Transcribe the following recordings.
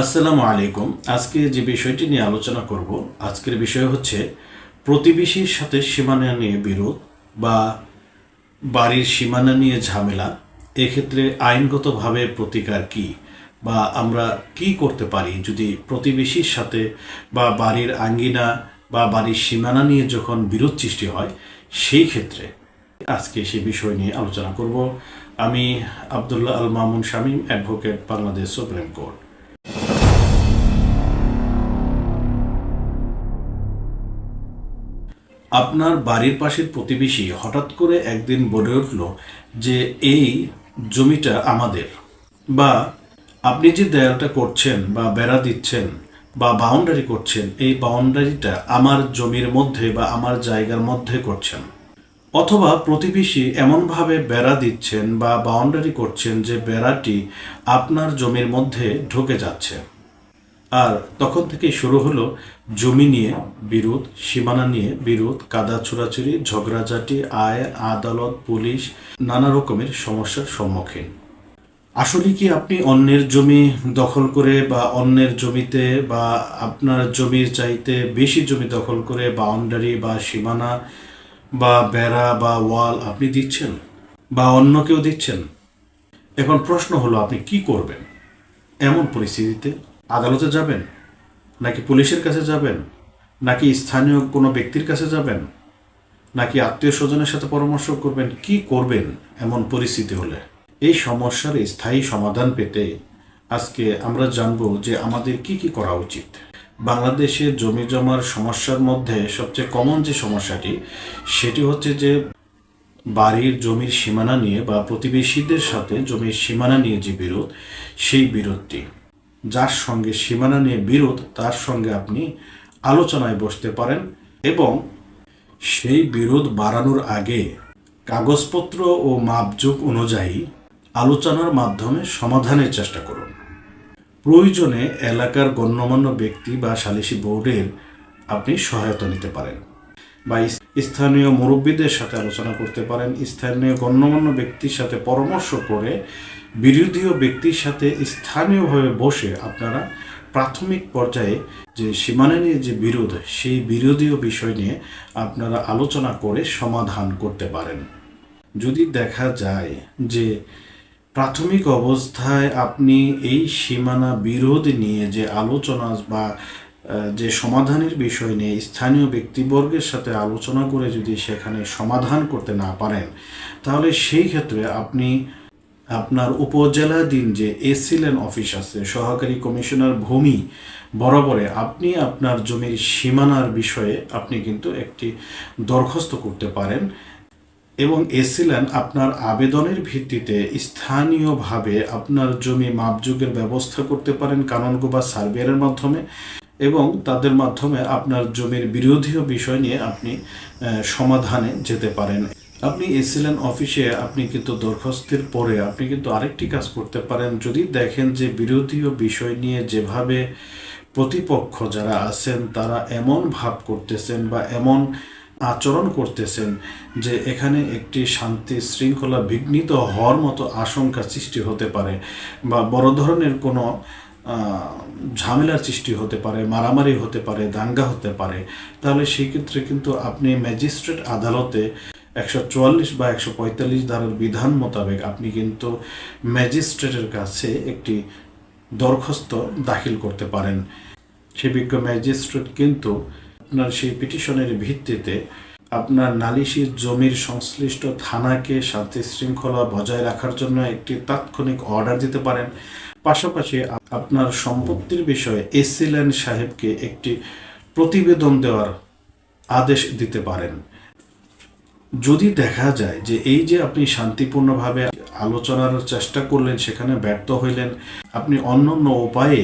আসসালামু আলাইকুম। আজকে যে বিষয়টি নিয়ে আলোচনা করব, আজকের বিষয় হচ্ছে প্রতিবেশীর সাথে সীমানা নিয়ে বিরোধ বা বাড়ির সীমানা নিয়ে ঝামেলা। এক্ষেত্রে আইনগতভাবে প্রতিকার কি বা আমরা কি করতে পারি যদি প্রতিবেশীর সাথে বা বাড়ির আঙ্গিনা বা বাড়ির সীমানা নিয়ে যখন বিরোধ সৃষ্টি হয়, সেই ক্ষেত্রে আজকে সে বিষয় নিয়ে আলোচনা করব। আমি Abdullah Al Mamun Shamim, advocate Bangladesh supreme court. আপনার বাড়ির পাশের প্রতিবেশী হঠাৎ করে একদিন বলে উঠল যে, এই জমিটা আমাদের বা আপনি যে দেয়ালটা করছেন বা বেড়া দিচ্ছেন বা বাউন্ডারি করছেন, এই বাউন্ডারিটা আমার জমির মধ্যে বা আমার জায়গার মধ্যে করছেন। অথবা প্রতিবেশী এমনভাবে বেড়া দিচ্ছেন বা বাউন্ডারি করছেন যে বেড়াটি আপনার জমির মধ্যে ঢুকে যাচ্ছে। আর তখন থেকে শুরু হলো জমি নিয়ে বিরোধ, সীমানা নিয়ে বিরোধ, কাদা ছোড়াছুড়ি, ঝগড়াঝাটি, আয়, আদালত, পুলিশ, নানা রকমের সমস্যার সম্মুখীন। আসলে কি আপনি অন্যের জমি দখল করে বা অন্যের জমিতে বা আপনার জমির চাইতে বেশি জমি দখল করে বাউন্ডারি বা সীমানা বা বেড়া বা ওয়াল আপনি দিচ্ছেন বা অন্য কেউ দিচ্ছেন, এখন প্রশ্ন হলো, আপনি কি করবেন? এমন পরিস্থিতিতে আদালতে যাবেন? নাকি পুলিশের কাছে যাবেন? নাকি স্থানীয় কোনো ব্যক্তির কাছে যাবেন? নাকি আত্মীয় স্বজনের সাথে পরামর্শ করবেন? কি করবেন এমন পরিস্থিতি হলে? এই সমস্যার স্থায়ী সমাধান পেতে আজকে আমরা জানব যে আমাদের কি কি করা উচিত। বাংলাদেশে জমি জমার সমস্যার মধ্যে সবচেয়ে কমন যে সমস্যাটি, সেটি হচ্ছে যে বাড়ির জমির সীমানা নিয়ে বা প্রতিবেশীদের সাথে জমির সীমানা নিয়ে যে বিরোধ, সেই বিরোধটি। যার সঙ্গে সীমানা নিয়ে বিরোধ, তার সঙ্গে আপনি আলোচনায় বসতে পারেন এবং সেই বিরোধ বাড়ানোর আগে কাগজপত্র ও মাপযোগ অনুযায়ী আলোচনার মাধ্যমে সমাধানের চেষ্টা করুন। প্রয়োজনে এলাকার গণ্যমান্য ব্যক্তি বা সালিসি বোর্ডের আপনি সহায়তা নিতে পারেন বা স্থানীয় মুরব্বীদের সাথে আলোচনা করতে পারেন, স্থানীয় গণ্যমান্য ব্যক্তির সাথে পরামর্শ করে বিরোধীয় ব্যক্তির সাথে স্থানীয়ভাবে বসে আপনারা প্রাথমিক পর্যায়ে যে সীমানা নিয়ে যে বিরোধ, সেই বিরোধীয় বিষয় নিয়ে আপনারা আলোচনা করে সমাধান করতে পারেন। যদি দেখা যায় যে প্রাথমিক অবস্থায় আপনি এই সীমানা বিরোধ নিয়ে যে আলোচনা বা যে সমাধানের বিষয় নিয়ে স্থানীয় ব্যক্তিবর্গের সাথে আলোচনা করে যদি সেখানে সমাধান করতে না পারেন, তাহলে সেই ক্ষেত্রে আপনি আপনার উপজেলাধীন যে এসিলেন অফিস আছে, সহকারী কমিশনার ভূমি বরাবরে আপনি আপনার জমির সীমানার বিষয়ে আপনি কিন্তু একটি দরখাস্ত করতে পারেন। এবং এসিলেন আপনার আবেদনের ভিত্তিতে স্থানীয়ভাবে আপনার জমি মাপযোগের ব্যবস্থা করতে পারেন কাননগো বা সার্ভেয়ারের মাধ্যমে এবং তাদের মাধ্যমে আপনার জমির বিরোধীয় বিষয় নিয়ে আপনি সমাধানে যেতে পারেন। আপনি এসিলেন অফিসে, আপনি কিন্তু দরখাস্তের পরে আপনি কিন্তু আরেকটি কাজ করতে পারেন। যদি দেখেন যে বিরোধীয় বিষয় নিয়ে যেভাবে প্রতিপক্ষ যারা আছেন, তারা এমন ভাব করতেছেন বা এমন আচরণ করতেছেন যে এখানে একটি শান্তি শৃঙ্খলা বিঘ্নিত হওয়ার মতো আশঙ্কা সৃষ্টি হতে পারে বা বড় ধরনের কোনো ঝামেলার সৃষ্টি হতে পারে, মারামারি হতে পারে, দাঙ্গা হতে পারে, তাহলে সেই ক্ষেত্রে কিন্তু আপনি ম্যাজিস্ট্রেট আদালতে একশো চুয়াল্লিশ বা একশো পঁয়তাল্লিশ ধারার বিধান মোতাবেক আপনি কিন্তু ম্যাজিস্ট্রেটের কাছে একটি দরখাস্ত দাখিল করতে পারেন। সে বিজ্ঞ ম্যাজিস্ট্রেট কিন্তু আপনার সেই পিটিশনের ভিত্তিতে আপনার নালিশি জমির সংশ্লিষ্ট থানাকে শান্তি শৃঙ্খলা বজায় রাখার জন্য একটি তাৎক্ষণিক অর্ডার দিতে পারেন। পাশাপাশি আপনার সম্পত্তির বিষয়ে এসিলেন সাহেবকে একটি প্রতিবেদন দেওয়ার আদেশ দিতে পারেন। যদি দেখা যায় যে এই যে আপনি শান্তিপূর্ণভাবে আলোচনার চেষ্টা করলেন, সেখানে ব্যর্থ হইলেন, আপনি অন্য অন্য উপায়ে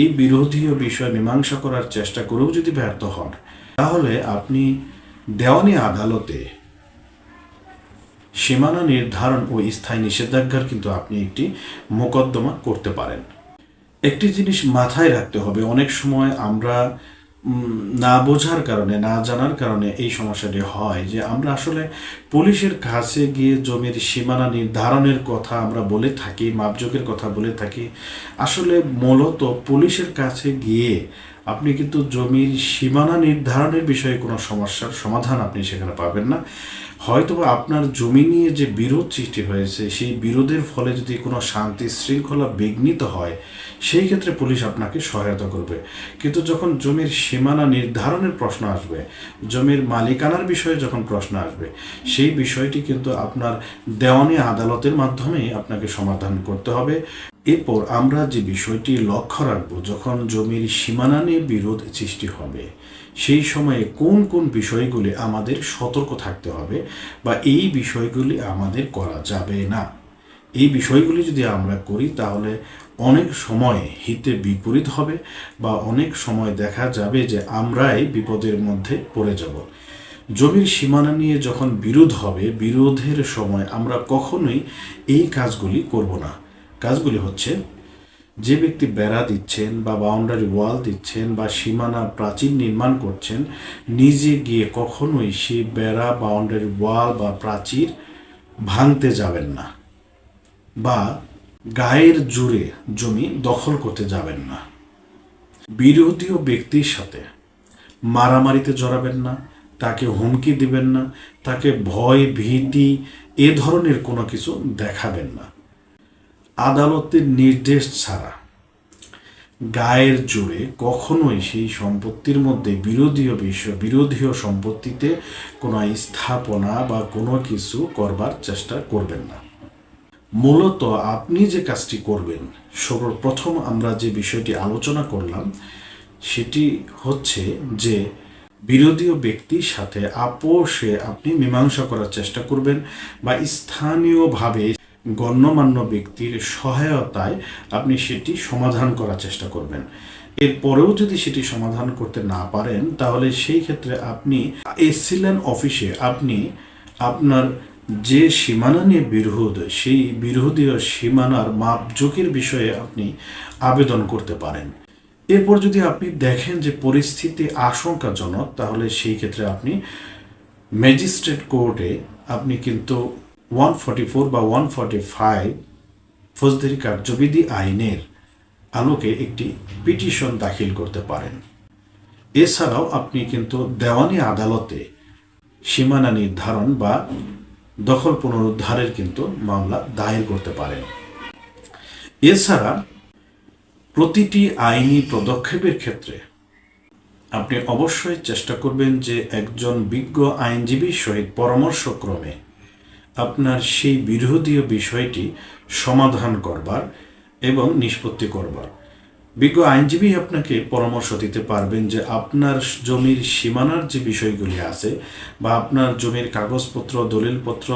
এই বিরোধীয় বিষয় মীমাংসা করার চেষ্টা করেও যদি ব্যর্থ হন, তাহলে আপনি দেওয়ানি আদালতে সীমানা নির্ধারণ ও স্থায়ী নিষেধাজ্ঞার কিন্তু আপনি একটি মোকদ্দমা করতে পারেন। একটি জিনিস মাথায় রাখতে হবে, অনেক সময় আমরা না বোঝার কারণে, না জানার কারণে এই সমস্যাটি হয় যে আমরা আসলে পুলিশের কাছে গিয়ে জমির সীমানা নির্ধারণের কথা আমরা বলে থাকি, মাপজোকের কথা বলে থাকি। আসলে মূলত পুলিশের কাছে গিয়ে আপনি কিন্তু জমির সীমানা নির্ধারণের বিষয়ে কোনো সমস্যার সমাধান আপনি সেখানে পাবেন না। হয়তোবা আপনার জমি নিয়ে যে বিরোধ সৃষ্টি হয়েছে, সেই বিরোধের ফলে যদি কোনো শান্তি শৃঙ্খলা বিঘ্নিত হয়, সেই ক্ষেত্রে পুলিশ আপনাকে সহায়তা করবে। কিন্তু যখন জমির সীমানা নির্ধারণের প্রশ্ন আসবে, জমির মালিকানার বিষয়ে যখন প্রশ্ন আসবে, সেই বিষয়টি কিন্তু আপনার দেওয়ানি আদালতের মাধ্যমে আপনাকে সমাধান করতে হবে। এরপর আমরা যে বিষয়টি লক্ষ্য রাখব, যখন জমির সীমানা নিয়ে বিরোধ সৃষ্টি হবে, সেই সময়ে কোন কোন বিষয়গুলি আমাদের সতর্ক থাকতে হবে বা এই বিষয়গুলি আমাদের করা যাবে না। এই বিষয়গুলি যদি আমরা করি, তাহলে অনেক সময় হিতে বিপরীত হবে বা অনেক সময় দেখা যাবে যে আমরাই বিপদের মধ্যে পড়ে যাব। জমির সীমানা নিয়ে যখন বিরোধ হবে, বিরোধের সময় আমরা কখনোই এই কাজগুলি করব না। কাজগুলি হচ্ছে, যে ব্যক্তি বেড়া দিচ্ছেন বা বাউন্ডারি ওয়াল দিচ্ছেন বা সীমানা প্রাচীর নির্মাণ করছেন, নিজে গিয়ে কখনোই সেই বেড়া বাউন্ডারি ওয়াল বা প্রাচীর ভাঙতে যাবেন না বা গায়ের জুড়ে জমি দখল করতে যাবেন না। বিরোধীয় ব্যক্তির সাথে মারামারিতে জড়াবেন না, তাকে হুমকি দিবেন না, তাকে ভয়, ভীতি এ ধরনের কোনো কিছু দেখাবেন না। আদালতের নির্দেশ ছাড়া গায়ের জোরে কখনোই সেই সম্পত্তির মধ্যে বিরোধীয় বিষয়, বিরোধীয় সম্পত্তিতে কোনো স্থাপনা বা কোনো কিছু করবার চেষ্টা করবেন না। মূলত আপনি যে কাজটি করবেন, সর্বপ্রথম আমরা যে বিষয়টি আলোচনা করলাম, সেটি হচ্ছে যে বিরোধীয় ব্যক্তির সাথে আপোষে আপনি মীমাংসা করার চেষ্টা করবেন বা স্থানীয়ভাবে গণ্যমান্য ব্যক্তির সহায়তায় আপনি সেটি সমাধান করার চেষ্টা করবেন। এরপরেও যদি সেটি সমাধান করতে না পারেন, তাহলে সেই ক্ষেত্রে আপনি এসিলেন অফিসে আপনি আপনার যে সীমানা নিয়ে বিরোধ, সেই বিরোধীয় সীমানার মাপজোকের বিষয়ে আপনি আবেদন করতে পারেন। এরপর যদি আপনি দেখেন যে পরিস্থিতি আশঙ্কাজনক, তাহলে সেই ক্ষেত্রে আপনি ম্যাজিস্ট্রেট কোর্টে আপনি কিন্তু ওয়ান ফর্টি ফোর বা ওয়ান ফর্টি ফাইভ ফৌজদারি কার্যবিধি আইনের আলোকে একটি পিটিশন দাখিল করতে পারেন। এছাড়াও আপনি কিন্তু দেওয়ানি আদালতে সীমানা নির্ধারণ বা দখল পুনরুদ্ধারের কিন্তু মামলা দায়ের করতে পারেন। এছাড়া প্রতিটি আইনি পদক্ষেপের ক্ষেত্রে আপনি অবশ্যই চেষ্টা করবেন যে একজন বিজ্ঞ আইনজীবীর সহিত পরামর্শক্রমে আপনার সেই বিরোধীয় বিষয়টি সমাধান করবার এবং নিষ্পত্তি করবার। বিজ্ঞ আইনজীবী আপনাকে পরামর্শ দিতে পারবেন যে আপনার জমির সীমানার যে বিষয়গুলি আছে বা আপনার জমির কাগজপত্র, দলিলপত্র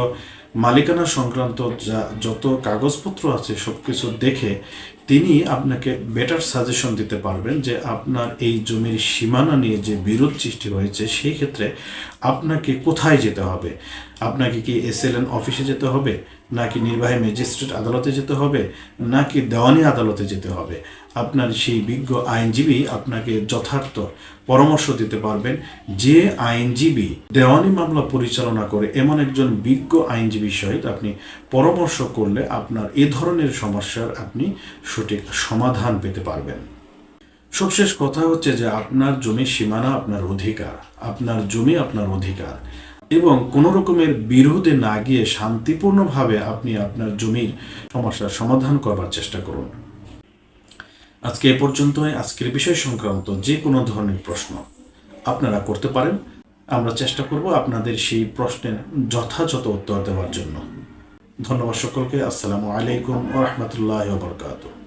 মালিকানা সংক্রান্ত যা যত কাগজপত্র আছে সব কিছু দেখে তিনি আপনাকে বেটার সাজেশন দিতে পারবেন যে আপনার এই জমির সীমানা নিয়ে যে বিরোধ সৃষ্টি হয়েছে, সেই ক্ষেত্রে আপনাকে কোথায় যেতে হবে? আপনাকে কি এসএলএন অফিসে যেতে হবে? নাকি নির্বাহী ম্যাজিস্ট্রেট আদালতে যেতে হবে? নাকি দেওয়ানি আদালতে যেতে হবে? আপনার সেই বিজ্ঞ আইনজীবী আপনাকে যথার্থ পরামর্শ দিতে পারবেন। যে আইনজীবী দেওয়ানি মামলা পরিচালনা করে এমন একজন বিজ্ঞ আইনজীবীর সহিত আপনি পরামর্শ করলে আপনার এ ধরনের সমস্যার আপনি সঠিক সমাধান পেতে পারবেন। সবশেষ কথা হচ্ছে যে আপনার জমির সীমানা আপনার অধিকার, আপনার জমি আপনার অধিকার এবং কোনো রকমের বিরোধে না গিয়ে শান্তিপূর্ণভাবে আপনি আপনার জমির সমস্যার সমাধান করবার চেষ্টা করুন। আজকে এ পর্যন্তই। আজকের বিষয় সংক্রান্ত যে কোনো ধরনের প্রশ্ন আপনারা করতে পারেন। আমরা চেষ্টা করব আপনাদের সেই প্রশ্নের যথাযথ উত্তর দেওয়ার জন্য। ধন্যবাদ সকলকে। আসসালামু আলাইকুম ও রহমতুল্লাহ বরকাতুহ।